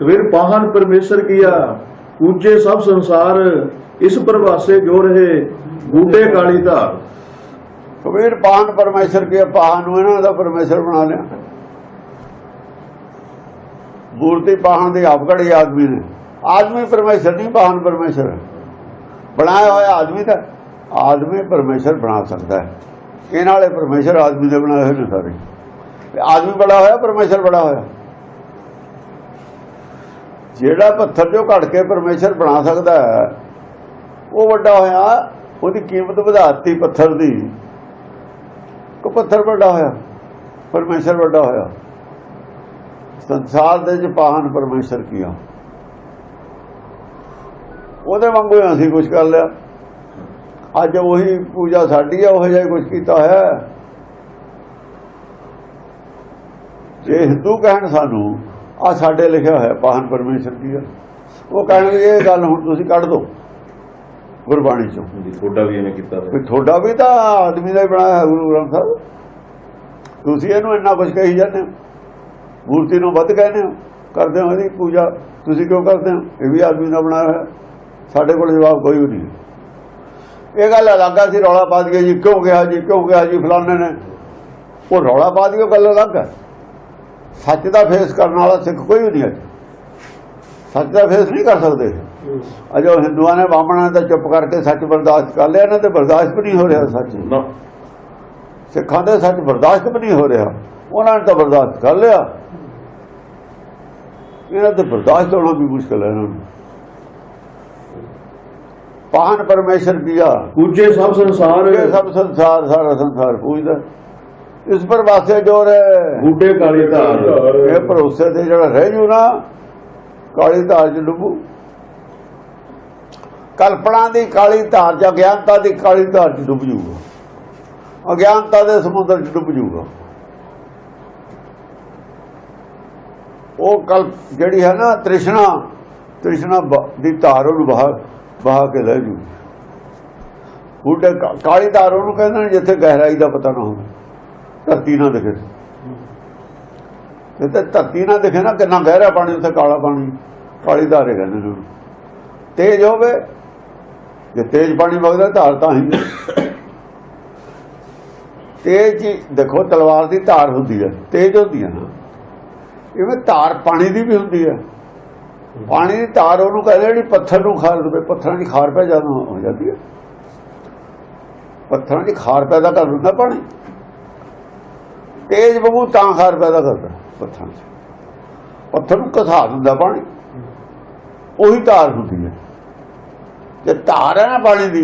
ਕਬੀਰ ਪਾਹਨ ਪਰਮੇਸ਼ਰ ਕੀਆ ਕੂਜੇ ਸਭ ਸੰਸਾਰ, ਇਸ ਪ੍ਰਵਾਸੇ ਜੋ ਰਹੇ, ਬੂਟੇ ਕਾਲੀ ਧਾਰ। ਕਬੀਰ ਪਾਹਨ ਪਰਮੇਸ਼ਰ ਕੀ ਪਾਹਨ ਨੂੰ ਇਹਨਾਂ ਦਾ ਪਰਮੇਸ਼ਰ ਬਣਾ ਲਿਆ। ਮੂਰਤੀ ਪਾਹਨ ਦੀ ਆਪਗੜੀ ਆਦਮੀ ਨੇ। ਆਦਮੀ ਪਰਮੇਸ਼ਰ ਨਹੀਂ, ਪਾਹਨ ਪਰਮੇਸ਼ਰ। ਬਣਾਇਆ ਹੋਇਆ ਆਦਮੀ ਦਾ ਆਦਮੀ ਪਰਮੇਸ਼ਰ ਬਣਾ ਸਕਦਾ ਹੈ। ਇਹਨਾਂ ਵਾਲੇ ਪਰਮੇਸ਼ਰ ਆਦਮੀ ਦੇ ਬਣਾਏ ਹੋਏ ਨੇ ਸਾਰੇ। ਆਦਮੀ ਬੜਾ ਹੋਇਆ, ਪਰਮੇਸ਼ਰ ਬੜਾ ਹੋਇਆ। ਜਿਹੜਾ ਪੱਥਰ ਜੋ ਘੜ ਕੇ ਪਰਮੇਸ਼ਰ ਬਣਾ ਸਕਦਾ ਹੈ, ਉਹ ਵੱਡਾ ਹੋਇਆ, ਉਹਦੀ ਕੀਮਤ ਵਧਾਤੀ ਪੱਥਰ ਦੀ। ਕੋ ਪੱਥਰ ਵੱਡਾ ਹੋਇਆ, ਪਰਮੇਸ਼ਰ ਵੱਡਾ ਹੋਇਆ। ਸੰਸਾਰ ਦੇ ਚ ਪਾਹਨ ਪਰਮੇਸ਼ਰ ਕੀਆ ਉਹਦੇ ਵਾਂਗੂ ਅਸੀਂ ਕੁਝ ਕਰ ਲਿਆ। ਅੱਜ ਉਹੀ ਪੂਜਾ ਸਾਡੀ ਆ, ਉਹ ਜਿਹਾ ਕੁਝ ਕੀਤਾ ਹੋਇਆ। ਹੈ। ਜੇ ਹਿੰਦੂ ਕਹਿਣ ਸਾਨੂੰ ਆ ਸਾਡੇ ਲਿਖਿਆ ਹੋਇਆ ਪਾਹਨ ਪਰਮੇਸ਼ਰ ਕੀਆ ਉਹ ਕਹਿਣਗੇ ਇਹ ਗੱਲ ਹੁਣ ਤੁਸੀਂ ਕੱਢ ਦਿਓ। ਗੁਰਬਾਣੀ ਚੋਂ। ਜੀ ਤੁਹਾਡਾ ਵੀ ਐਵੇਂ ਕੀਤਾ ਵੀ ਤੁਹਾਡਾ ਵੀ ਤਾਂ ਆਦਮੀ ਦਾ ਹੀ ਬਣਾਇਆ ਗੁਰੂ ਗ੍ਰੰਥ ਸਾਹਿਬ। ਤੁਸੀਂ ਇਹਨੂੰ ਇੰਨਾ ਕੁਝ ਕਹੀ ਜਾਂਦੇ ਹੋ। ਮੂਰਤੀ ਨੂੰ ਵੱਧ ਕਹਿੰਦੇ ਹੋ। ਕਰਦੇ ਹੋ ਇਹਦੀ ਪੂਜਾ। ਤੁਸੀਂ ਕਿਉਂ ਕਰਦੇ ਹੋ? ਇਹ ਵੀ ਆਦਮੀ ਦਾ ਬਣਾਇਆ ਹੋਇਆ। ਸਾਡੇ ਕੋਲ ਜਵਾਬ ਕੋਈ ਨਹੀਂ। ਇਹ ਗੱਲ ਅਲੱਗ ਆ ਸੀ ਰੌਲਾ ਪਾ ਦਈਏ ਜੀ। ਕਿਉਂ ਗਿਆ ਜੀ? ਕਿਉਂ ਗਿਆ ਜੀ? ਫਲਾਣੇ ਨੇ। ਉਹ ਰੌਲਾ ਪਾ ਉਹ ਗੱਲ ਅਲੱਗ ਹੈ ਸੱਚ ਦਾ ਫੇਸ ਕਰਨ ਵਾਲਾ ਸਿੱਖ ਕੋਈ ਵੀ ਨਹੀਂ ਹੈ। ਸੱਚ ਦਾ ਫੇਸ ਨਹੀਂ ਕਰ ਸਕਦੇ। ਅਜੋ ਹਿੰਦੂਆਂ ਨੇ ਬਾਹਮਣਾਂ ਤਾਂ ਚੁੱਪ ਕਰਕੇ ਸੱਚ ਬਰਦਾਸ਼ਤ ਕਰ ਲਿਆ ਇਹਨਾਂ ਤੇ ਬਰਦਾਸ਼ਤ ਵੀ ਨਹੀਂ ਹੋ ਰਿਹਾ ਸੱਚ। ਸਿੱਖਾਂ ਦੇ ਸੱਚ ਬਰਦਾਸ਼ਤ ਵੀ ਨਹੀਂ ਹੋ ਰਿਹਾ। ਉਹਨਾਂ ਨੇ ਤਾਂ ਬਰਦਾਸ਼ਤ ਕਰ ਲਿਆ। ਇਹਨਾਂ ਤੇ ਬਰਦਾਸ਼ਤ ਹੋਣਾ ਵੀ ਮੁਸ਼ਕਲ ਹੈ ਇਹਨਾਂ ਨੂੰ। ਪਾਹਨ ਪਰਮੇਸ਼ਰ ਕੀਆ ਕੂਜੇ ਸਭ ਸੰਸਾਰ। ਸਭ ਸੰਸਾਰ ਸਾਰਾ ਸੰਸਾਰ ਪੂਜਦਾ। ਇਸ ਪਰ ਵਾਸੇ ਜੋਰ ਹੈ। ਬੂਟੇ ਕਾਲੀ ਧਾਰ। ਇਹ ਭਰੋਸੇ ਤੇ ਜਿਹੜਾ ਰਹਿ ਜੂ ਨਾ ਕਾਲੀ ਧਾਰ ਚ ਡੁੱਬੂ। ਕਲਪਨਾ ਦੀ ਕਾਲੀ ਧਾਰ ਜਾਂ ਗਿਆਨਤਾ ਦੀ ਕਾਲੀ ਧਾਰ ਚ ਡੁੱਬ ਜੂਗਾ। ਅਗਿਆਨਤਾ ਦੇ ਸਮੁੰਦਰ ਚ ਡੁੱਬ ਜੂਗਾ। ਉਹ ਕਲ ਜਿਹੜੀ ਹੈ ਨਾ ਤ੍ਰਿਸ਼ਨਾ ਤ੍ਰਿਸ਼ਨਾ ਦੀ ਧਾਰ ਉਹਨੂੰ ਬਹਾ ਬਹਾ ਕੇ ਲੈ ਜੂ। ਬੂਟੇ ਕਾਲੀ ਧਾਰ ਉਹਨੂੰ ਕਹਿੰਦੇ ਨੇ ਜਿੱਥੇ ਗਹਿਰਾਈ ਦਾ ਪਤਾ ਨਾ ਹੋਵੇ। ਧਰਤੀ ਨਾ ਦਿਖੇ। ਜੇ ਤੇ ਧਰਤੀ ਨਾ ਦਿਖੇ ਨਾ, ਕਿੰਨਾ ਗਹਿਰਾ ਪਾਣੀ, ਉੱਥੇ ਕਾਲਾ ਪਾਣੀ, ਕਾਲੀ ਧਾਰੇ ਕਹਿੰਦੇ ਨੇ। ਤੇਜ਼ ਹੋਵੇ, ਜੇ ਤੇਜ਼ ਪਾਣੀ ਵਗਦਾ, ਧਾਰ ਤਾਂ ਹੀ ਤੇਜ਼ ਦੇਖੋ, ਤਲਵਾਰ ਦੀ ਧਾਰ ਹੁੰਦੀ ਹੈ, ਤੇਜ਼ ਹੁੰਦੀ ਹੈ ਨਾ। ਇਵੇਂ ਧਾਰ ਪਾਣੀ ਦੀ ਵੀ ਹੁੰਦੀ ਹੈ। ਪਾਣੀ ਦੀ ਧਾਰ ਉਹਨੂੰ ਕਹਿੰਦੇ ਜਿਹੜੀ ਪੱਥਰ ਨੂੰ ਖਾਰ ਦੇਵੇ, ਪੱਥਰਾਂ ਦੀ ਖਾਰ ਪੈ ਜਾਂਦਾ ਹੋ ਜਾਂਦੀ ਹੈ। ਪੱਥਰਾਂ ਦੀ ਖਾਰ ਪੈਦਾ ਕਰ ਦਿੰਦਾ ਪਾਣੀ। ਤੇਜ਼ ਬਬੂ ਤਾਂ ਖਾਰ ਪੈਦਾ ਕਰਦਾ, ਪੱਥਰ ਪੱਥਰ ਨੂੰ ਘਸਾ ਦਿੰਦਾ ਪਾਣੀ। ਉਹੀ ਧਾਰ ਹੁੰਦੀ ਹੈ। ਜੇ ਧਾਰ ਹੈ ਨਾ ਪਾਣੀ ਦੀ,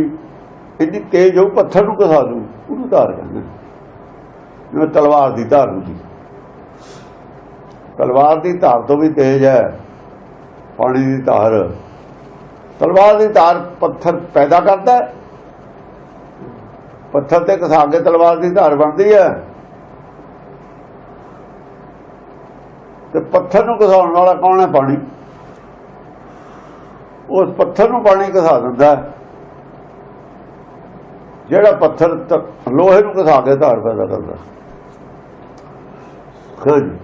ਇੰਨੀ ਤੇਜ਼ ਹੋ ਪੱਥਰ ਨੂੰ ਘਸਾ ਦੂ, ਉਹਨੂੰ ਧਾਰ ਕਹਿੰਦੇ ਜਿਵੇਂ ਤਲਵਾਰ ਦੀ ਧਾਰ ਹੁੰਦੀ। ਤਲਵਾਰ ਦੀ ਧਾਰ ਤੋਂ ਵੀ ਤੇਜ਼ ਹੈ, ਪਾਣੀ ਦੀ ਧਾਰ ਤਲਵਾਰ ਦੀ ਧਾਰ ਪੱਥਰ ਪੈਦਾ ਕਰਦਾ ਪੱਥਰ ਤੇ ਘਸਾ ਕੇ ਤਲਵਾਰ ਦੀ ਧਾਰ ਬਣਦੀ ਹੈ। ਤੇ ਪੱਥਰ ਨੂੰ ਘਸਾਉਣ ਵਾਲਾ ਕੌਣ ਹੈ ਪਾਣੀ? ਉਸ ਪੱਥਰ ਨੂੰ ਪਾਣੀ ਘਸਾ ਦਿੰਦਾ ਜਿਹੜਾ ਪੱਥਰ ਲੋਹੇ ਨੂੰ ਘਸਾ ਕੇ ਧਾਰ ਪੈਦਾ ਕਰਦਾ ਹਾਂਜੀ